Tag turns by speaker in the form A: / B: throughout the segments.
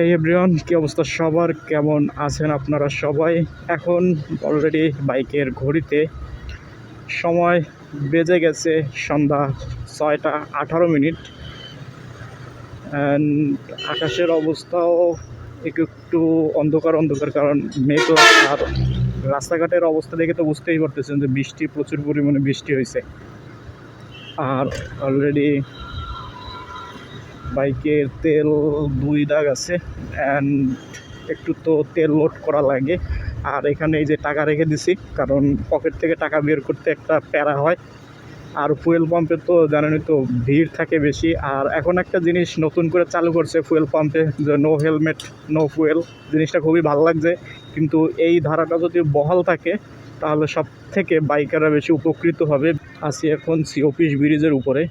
A: এই এভরিওয়ান কী অবস্থা? সবার কেমন আছেন আপনারা সবাই? এখন অলরেডি বাইকের ঘড়িতে সময় বেজে গেছে সন্ধ্যা ছয়টা আঠারো মিনিট। And আকাশের অবস্থাও একটু একটু অন্ধকার অন্ধকার কারণ মেঘলা। আর রাস্তাঘাটের অবস্থা দেখে তো বুঝতেই পারতেছেন যে বৃষ্টি, প্রচুর পরিমাণে বৃষ্টি হয়েছে। আর অলরেডি বাইকের তেল দুই দাগ আছে অ্যান্ড একটু তো তেল লোড করা লাগে। আর এখানে এই যে টাকা রেখে দিছি, কারণ পকেট থেকে টাকা বের করতে একটা প্যারা হয়। আর ফুয়েল পাম্পে তো জানেনই তো ভিড় থাকে বেশি। আর এখন একটা জিনিস নতুন করে চালু করছে ফুয়েল পাম্পে যে নো হেলমেট নো ফুয়েল জিনিসটা খুবই ভালো লাগছে। কিন্তু এই ধারাটা যদি বহাল থাকে, তাহলে সব থেকে বাইকাররা বেশি উপকৃত হবে। আছি এখন সি অফিস ব্রিজের উপরে।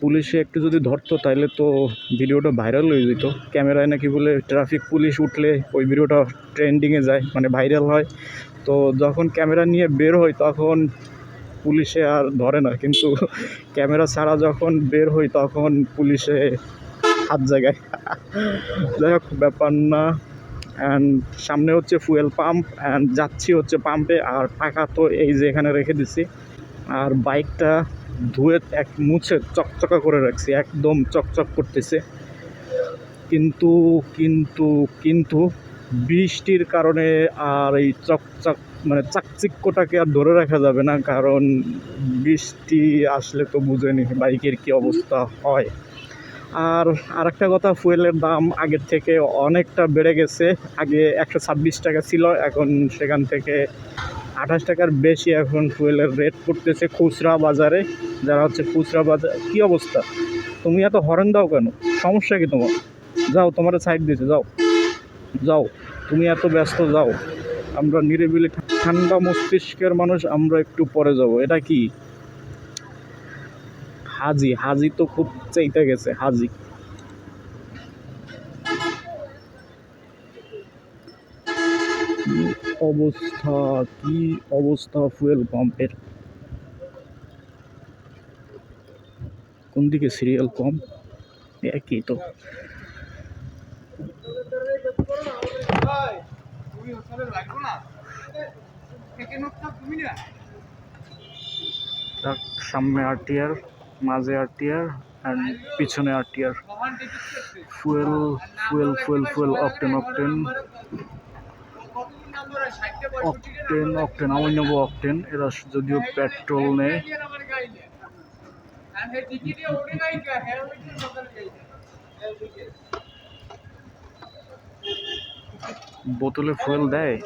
A: পুলিশে একটু যদি ধরতো তাহলে তো ভিডিওটা ভাইরাল হয়ে যেত। ক্যামেরায় নাকি বলে ট্রাফিক পুলিশ উঠলে ওই ভিডিওটা ট্রেন্ডিংয়ে যায় মানে ভাইরাল হয়। তো যখন ক্যামেরা নিয়ে বের হয়, তখন পুলিশে আর ধরে না। কিন্তু ক্যামেরা ছাড়া যখন বের হই, তখন পুলিশে হাত জায়গায় যাই হোক, ব্যাপার না। অ্যান্ড সামনে হচ্ছে ফুয়েল পাম্প অ্যান্ড যাচ্ছি হচ্ছে পাম্পে আর টাকা তো এই যে এখানে রেখে দিছি। আর বাইকটা ধুয়ে এক মুছে চকচকা করে রাখছি, একদম চকচক করতেছে। কিন্তু কিন্তু কিন্তু বৃষ্টির কারণে আর এই চকচক মানে চাকচিক্যটাকে আর ধরে রাখা যাবে না, কারণ বৃষ্টি আসলে তো বুঝেনি বাইকের কি অবস্থা হয়। আর আরেকটা কথা, ফুয়েলের দাম আগের থেকে অনেকটা বেড়ে গেছে। আগে একশো ছাব্বিশ টাকা ছিল, এখন সেখান থেকে আঠাশ টাকার বেশি এখন ফুয়েলের রেট পড়তেছে খুচরা বাজারে। যারা হচ্ছে খুচরা বাজার কী অবস্থা? তুমি এত হরেন দাও কেন? সমস্যা কি তোমার? যাও, তোমার সাইড দিতে, যাও। যাও, তুমি এত ব্যস্ত, যাও। আমরা নিরিবিলি ঠান্ডা মস্তিষ্কের মানুষ, আমরা একটু পরে যাব। এটা কি? হাজি হাজি তো খুব চাইতে গেছে, হাজি। অবস্থা? কি অবস্থা ফুয়েল পাম্পের? কোন দিকে সিরিয়াল কম একই তো। সামনে আরটিআর মাঝে আর আরটিআর অ্যান্ড পিছনে আর RTR fuel fuel fuel fuel octane octane octane octane আমি নেব অকটেন। এরা যদিও পেট্রোল নেয়। বোতলে ফুয়েল দেয়?